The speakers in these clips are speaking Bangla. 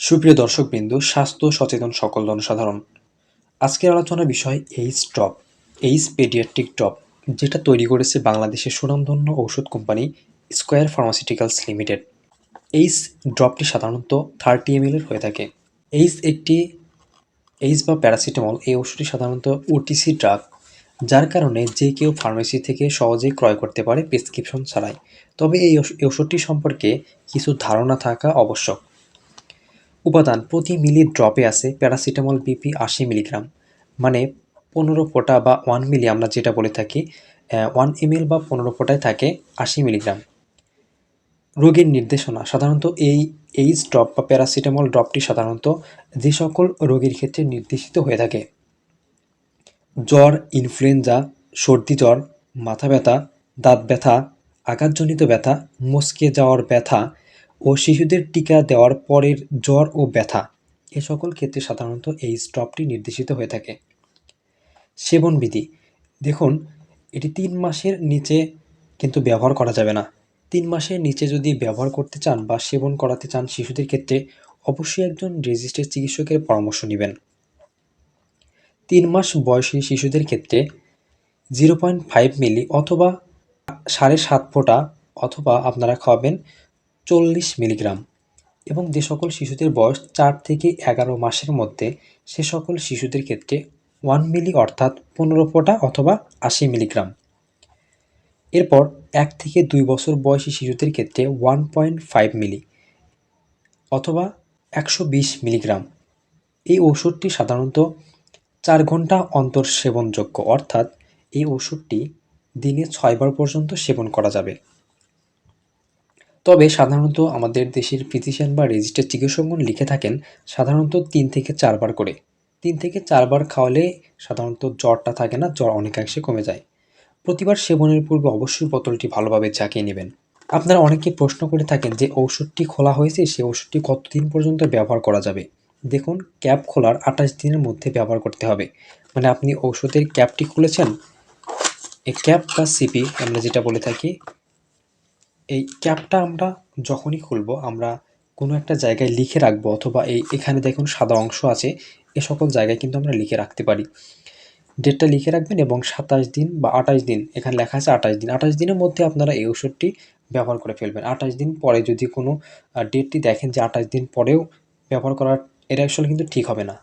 সুপ্রিয় দর্শকবৃন্দ, স্বাস্থ্য, সচেতন সকল জনসাধারণ, আজকের আলোচনার বিষয় ace drop ace pediatric drop, যেটা তৈরি করেছে বাংলাদেশের সুনামধন্য ঔষধ company square pharmaceuticals limited. Ace ড্রপটি সাধারণত থার্টি এম হয়ে থাকে। এইস একটি এইস বা প্যারাসিটামল, এই ওষুধটি সাধারণত ওটিসি ড্রাগ, যার কারণে যে কেউ ফার্মেসি থেকে সহজেই ক্রয় করতে পারে প্রেসক্রিপশন ছাড়াই। তবে এই ওষুধটি সম্পর্কে কিছু ধারণা থাকা আবশ্যক। উপাদান প্রতি মিলি ড্রপে আছে প্যারাসিটামল বিপি আশি মিলিগ্রাম। মানে পনেরো ফোঁটা বা ওয়ান মিলি আমরা যেটা বলে থাকি ওয়ান এমএল বা পনেরো ফোঁটায় থাকে আশি মিলিগ্রাম। রোগের নির্দেশনা, সাধারণত এই এইচ ড্রপ বা প্যারাসিটামল ড্রপটি সাধারণত যে সকল রোগীর ক্ষেত্রে নির্দেশিত হয়ে থাকে। জ্বর, ইনফ্লুয়েঞ্জা, সর্দি জ্বর, মাথা ব্যথা, দাঁত ব্যথা, আঘাতজনিত ব্যথা, মস্কে যাওয়ার ব্যথা ও শিশুদের টিকা দেওয়ার পরের জ্বর ও ব্যথা। এ সকল ক্ষেত্রে সাধারণত এই স্টপটি নির্দেশিত হয়ে থাকে। সেবনবিধি দেখুন, এটি তিন মাসের নিচে কিন্তু ব্যবহার করা যাবে না। তিন মাসের নিচে যদি ব্যবহার করতে চান বা সেবন করাতে চান শিশুদের ক্ষেত্রে, অবশ্যই একজন রেজিস্টার্ড চিকিৎসকের পরামর্শ নেবেন। তিন মাস বয়সী শিশুদের ক্ষেত্রে জিরো পয়েন্ট ফাইভ মিলি অথবা সাড়ে সাত ফোঁটা অথবা আপনারা খাওয়াবেন চল্লিশ মিলিগ্রাম। এবং যে সকল শিশুদের বয়স চার থেকে এগারো মাসের মধ্যে, সে সকল শিশুদের ক্ষেত্রে ওয়ান মিলি অর্থাৎ পনেরো ফোঁটা অথবা আশি মিলিগ্রাম। এরপর এক থেকে দুই বছর বয়সী শিশুদের ক্ষেত্রে ওয়ান পয়েন্ট ফাইভ মিলি অথবা একশো বিশ মিলিগ্রাম। এই ওষুধটি সাধারণত চার ঘণ্টা অন্তর সেবনযোগ্য, অর্থাৎ এই ওষুধটি দিনে ছয়বার পর্যন্ত সেবন করা যাবে। তবে সাধারণত আমাদের দেশের ফিজিশিয়ান বা রেজিস্টার চিকিৎসকগণ লিখে থাকেন সাধারণত তিন থেকে চারবার করে। তিন থেকে চারবার খাওয়ালে সাধারণত জ্বরটা থাকে না, জ্বর অনেকাংশে কমে যায়। প্রতিবার সেবনের পূর্বে অবশ্যই বোতলটি ভালোভাবে ঝাঁকিয়ে নেবেন। আপনারা অনেকে প্রশ্ন করে থাকেন যে ঔষধটি খোলা হয়েছে সেই ওষুধটি কতদিন পর্যন্ত ব্যবহার করা যাবে? দেখুন, ক্যাপ খোলার আঠাশ দিনের মধ্যে ব্যবহার করতে হবে। মানে আপনি ঔষধের ক্যাপটি খুলেছেন, এই ক্যাপ বা সিপি আমরা যেটা বলে থাকি এই ক্যাপটা আমরা যখনই খুলবো, আমরা কোনো একটা জায়গায় লিখে রাখব অথবা এই এখানে দেখুন সাদা অংশ আছে, এ সকল জায়গায় কিন্তু আমরা লিখে রাখতে পারি। ডেটটা লিখে রাখবেন এবং সাতাশ দিন বা আঠাশ দিন, এখানে লেখা আছে আঠাশ দিন। আঠাশ দিনের মধ্যে আপনারা এই ওষুধটি ব্যবহার করে ফেলবেন। আঠাশ দিন পরে যদি কোনো ডেটটি দেখেন যে আঠাশ দিন পরেও ব্যবহার করার এটা আসলে কিন্তু ঠিক হবে না।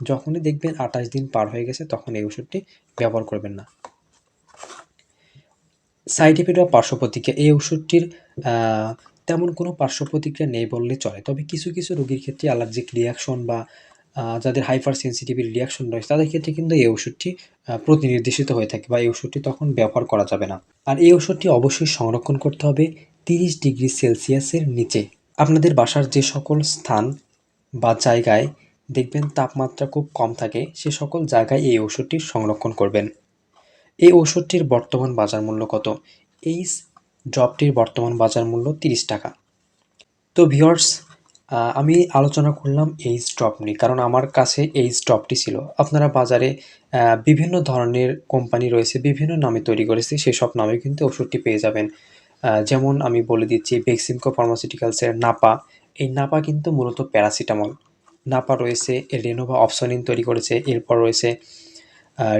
যখনই দেখবেন আঠাশ দিন পার হয়ে গেছে, তখন এই ওষুধটি ব্যবহার করবেন না। সাইড এফেক্ট বা পার্শ্ব প্রতিক্রিয়া, এই ওষুধটির তেমন কোনো পার্শ্ব প্রতিক্রিয়া নেই বললে চলে। তবে কিছু কিছু রোগীর ক্ষেত্রে অ্যালার্জিক রিয়াকশন বা যাদের হাইপার সেন্সিটিভিটি রিয়াকশন রয়েছে, তাদের ক্ষেত্রে কিন্তু এই ওষুধটি প্রতিনির্দেশিত হয়ে থাকে বা এই ওষুধটি তখন ব্যবহার করা যাবে না। আর এই ওষুধটি অবশ্যই সংরক্ষণ করতে হবে তিরিশ ডিগ্রি সেলসিয়াসের নিচে। আপনাদের বাসার যে সকল স্থান বা জায়গায় দেখবেন তাপমাত্রা খুব কম থাকে, সে সকল জায়গায় এই ওষুধটি সংরক্ষণ করবেন। এই ওষুধটির বর্তমান বাজার মূল্য কত? এই ড্রপটির বর্তমান বাজার মূল্য তিরিশ টাকা। তো ভিওর্স আমি আলোচনা করলাম এই ড্রপ নিয়ে, কারণ আমার কাছে এই ড্রপটি ছিল। আপনারা বাজারে বিভিন্ন ধরনের কোম্পানি রয়েছে, বিভিন্ন নামে তৈরি করেছে, সেসব নামে কিন্তু ওষুধটি পেয়ে যাবেন। যেমন আমি বলে দিচ্ছি বেক্সিমকো ফার্মাসিউটিক্যালসের নাপা। এই নাপা কিন্তু মূলত প্যারাসিটামল। নাপা রয়েছে, রেনোভা অপসনিন তৈরি করেছে, এরপর রয়েছে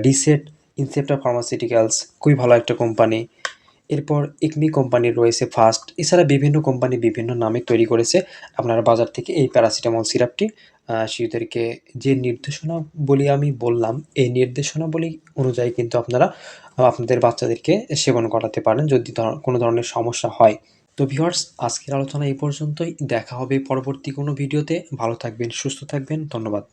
রিসেট ইনসেপ্টা ফার্মাসিউটিক্যালস খুবই ভালো একটা কোম্পানি এরপর ইকমি কোম্পানির রয়েছে ফার্স্ট এছাড়া বিভিন্ন কোম্পানি বিভিন্ন নামে তৈরি করেছে। আপনারা বাজার থেকে এই প্যারাসিটামল সিরাপটি শিশুদেরকে যে নির্দেশনা বলি আমি বললাম, এই নির্দেশনা বলি অনুযায়ী কিন্তু আপনারা আপনাদের বাচ্চাদেরকে সেবন করাতে পারেন যদি কোনো ধরনের সমস্যা হয়। তো ভিউয়ার্স আজকের আলোচনা এই পর্যন্তই। দেখা হবে পরবর্তী কোনো ভিডিওতে। ভালো থাকবেন, সুস্থ থাকবেন। ধন্যবাদ।